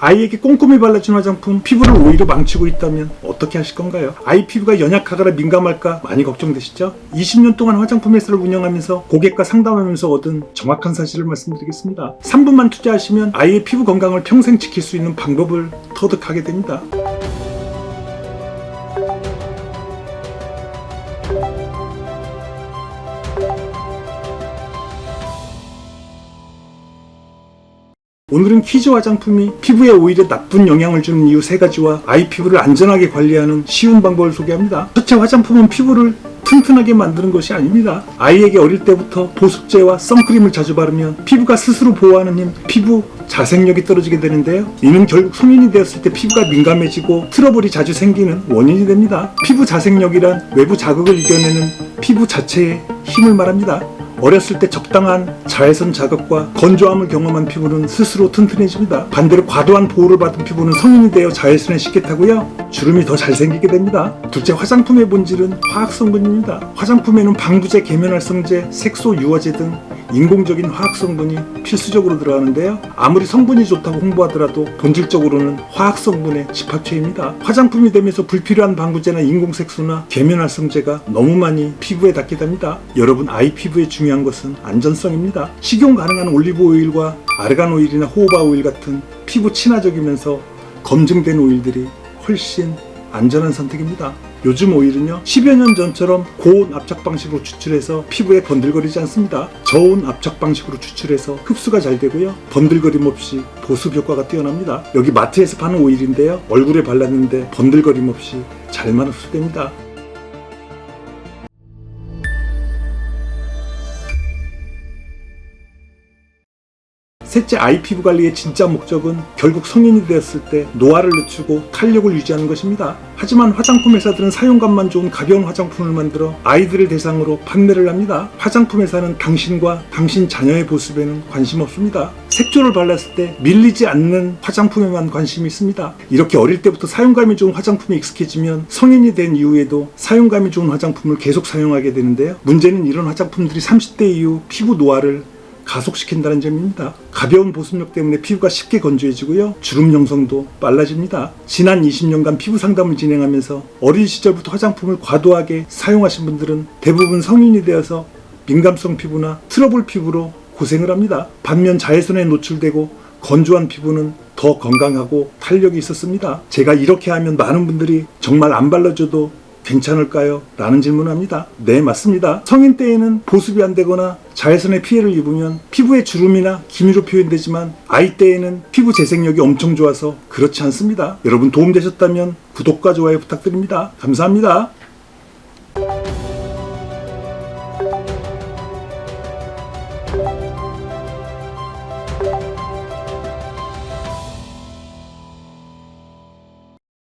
아이에게 꼼꼼히 발라준 화장품 피부를 오히려 망치고 있다면 어떻게 하실 건가요? 아이 피부가 연약하거나 민감할까 많이 걱정되시죠? 20년 동안 화장품 회사를 운영하면서 고객과 상담하면서 얻은 정확한 사실을 말씀드리겠습니다. 3분만 투자하시면 아이의 피부 건강을 평생 지킬 수 있는 방법을 터득하게 됩니다. 오늘은 키즈 화장품이 피부에 오히려 나쁜 영향을 주는 이유 세 가지와 아이 피부를 안전하게 관리하는 쉬운 방법을 소개합니다. 첫째, 화장품은 피부를 튼튼하게 만드는 것이 아닙니다. 아이에게 어릴 때부터 보습제와 선크림을 자주 바르면 피부가 스스로 보호하는 힘, 피부 자생력이 떨어지게 되는데요. 이는 결국 성인이 되었을 때 피부가 민감해지고 트러블이 자주 생기는 원인이 됩니다. 피부 자생력이란 외부 자극을 이겨내는 피부 자체의 힘을 말합니다. 어렸을 때 적당한 자외선 자극과 건조함을 경험한 피부는 스스로 튼튼해집니다. 반대로 과도한 보호를 받은 피부는 성인이 되어 자외선에 쉽게 타고요. 주름이 더 잘 생기게 됩니다. 둘째, 화장품의 본질은 화학 성분입니다. 화장품에는 방부제, 계면활성제, 색소, 유화제 등 인공적인 화학 성분이 필수적으로 들어가는데요. 아무리 성분이 좋다고 홍보하더라도 본질적으로는 화학 성분의 집합체입니다. 화장품이 되면서 불필요한 방부제나 인공색소나 계면활성제가 너무 많이 피부에 닿게 됩니다. 여러분 아이 피부에 중요한 것은 안전성입니다. 식용 가능한 올리브 오일과 아르간 오일이나 호호바 오일 같은 피부 친화적이면서 검증된 오일들이 훨씬 안전한 선택입니다. 요즘 오일은요 10여 년 전처럼 고온 압착 방식으로 추출해서 피부에 번들거리지 않습니다. 저온 압착 방식으로 추출해서 흡수가 잘 되고요 번들거림 없이 보습 효과가 뛰어납니다. 여기 마트에서 파는 오일인데요 얼굴에 발랐는데 번들거림 없이 잘만 흡수됩니다. 셋째 아이 피부 관리의 진짜 목적은 결국 성인이 되었을 때 노화를 늦추고 탄력을 유지하는 것입니다. 하지만 화장품 회사들은 사용감만 좋은 가벼운 화장품을 만들어 아이들을 대상으로 판매를 합니다. 화장품 회사는 당신과 당신 자녀의 보습에는 관심 없습니다. 색조를 발랐을 때 밀리지 않는 화장품에만 관심이 있습니다. 이렇게 어릴 때부터 사용감이 좋은 화장품에 익숙해지면 성인이 된 이후에도 사용감이 좋은 화장품을 계속 사용하게 되는데요. 문제는 이런 화장품들이 30대 이후 피부 노화를 가속시킨다는 점입니다. 가벼운 보습력 때문에 피부가 쉽게 건조해지고요. 주름 형성도 빨라집니다. 지난 20년간 피부 상담을 진행하면서 어린 시절부터 화장품을 과도하게 사용하신 분들은 대부분 성인이 되어서 민감성 피부나 트러블 피부로 고생을 합니다. 반면 자외선에 노출되고 건조한 피부는 더 건강하고 탄력이 있었습니다. 제가 이렇게 하면 많은 분들이 정말 안 발라줘도 괜찮을까요? 라는 질문을 합니다. 네, 맞습니다. 성인 때에는 보습이 안 되거나 자외선의 피해를 입으면 피부에 주름이나 기미로 표현되지만 아이 때에는 피부 재생력이 엄청 좋아서 그렇지 않습니다. 여러분 도움되셨다면 구독과 좋아요 부탁드립니다. 감사합니다.